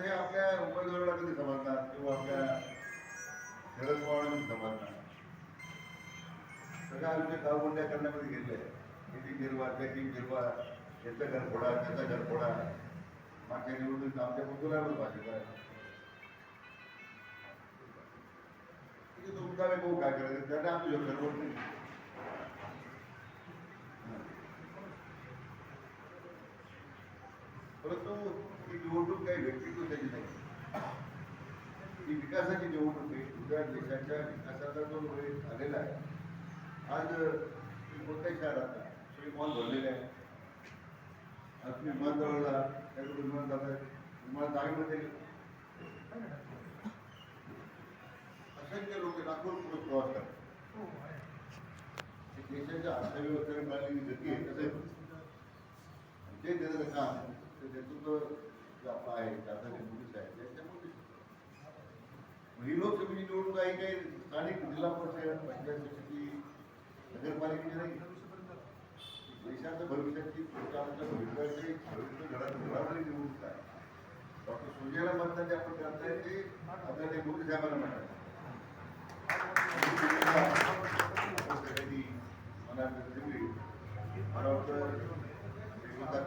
हे आपल्या उमेदवाराला कधी समजणार किंवा आपल्या शरद पवारांना कधी समजणार. सगळं आमच्या गावगुंड्या करण्यामध्ये गेले. किती गिरवा त्याची गिरवा याचं घर फोडा त्याचा घर फोडा निवडणूक काही व्यक्तित्वाची नाही। ही विकासाची निवडणूक आहे तुझ्या देशाच्या विकासाचा जो वेळ आलेला आहे आज कोणत्याही शहरात सगळे मॉल भरलेले आहे आज तुम्ही विमानतळाला त्याकडून विमान जात आहे तुम्हाला जागेमध्ये असंख्य लोक लाखो लोक प्रवास करतात देशाच्या अर्थव्यवस्थेने मिळालेली गती आहे आहे जे देणारं काम ते नेतृत्व निवडणूक काही काही स्थानिक जिल्हा परिषद पंचायत समिती नगरपालिकेची नाही. देशाच्या भविष्याची सरकारच्या भविष्याची भविष्य घडा घडामोडी निवडणूक आहे डॉक्टर सुजयला म्हणतात ते आपण करताय ते आपल्याला मोदी साहेबांना म्हणतात.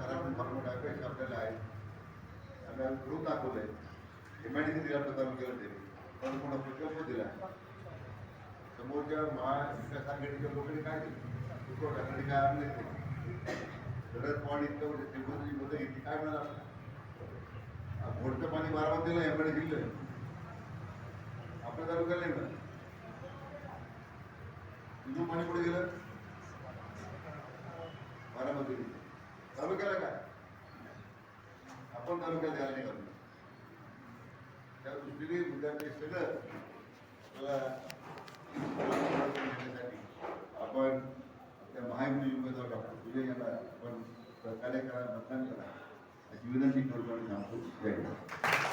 आपल्याला आहे आपल्याला करून दाखवलंय एम दिला तालुक्याला ते पण कोणा प्रकल्प दिला समोरच्या महाविकास आघाडीच्या लोकांनी काय दिलं उद्धव ठाकरे काय आणले ते? शरद पवार इतकं म्हणजे त्रिभुजी मदत घेतली काय मिळालं घोडचं पाणी बारामतीला एम आय डी दिलं. आपल्या तालुक्याला नाही मिळालं तुझं पाणी कुठे गेलं? बारामती तालुक्याला काय? आपण तालुक्यात द्यायला नाही त्या दृष्टीने विद्यार्थी सगळं देण्यासाठी आपण त्या महायुद्ध डॉक्टर सुजय यांना आपण सहकार्य करा मतदान करा अशी विनंती करतो आणि सांगतो जय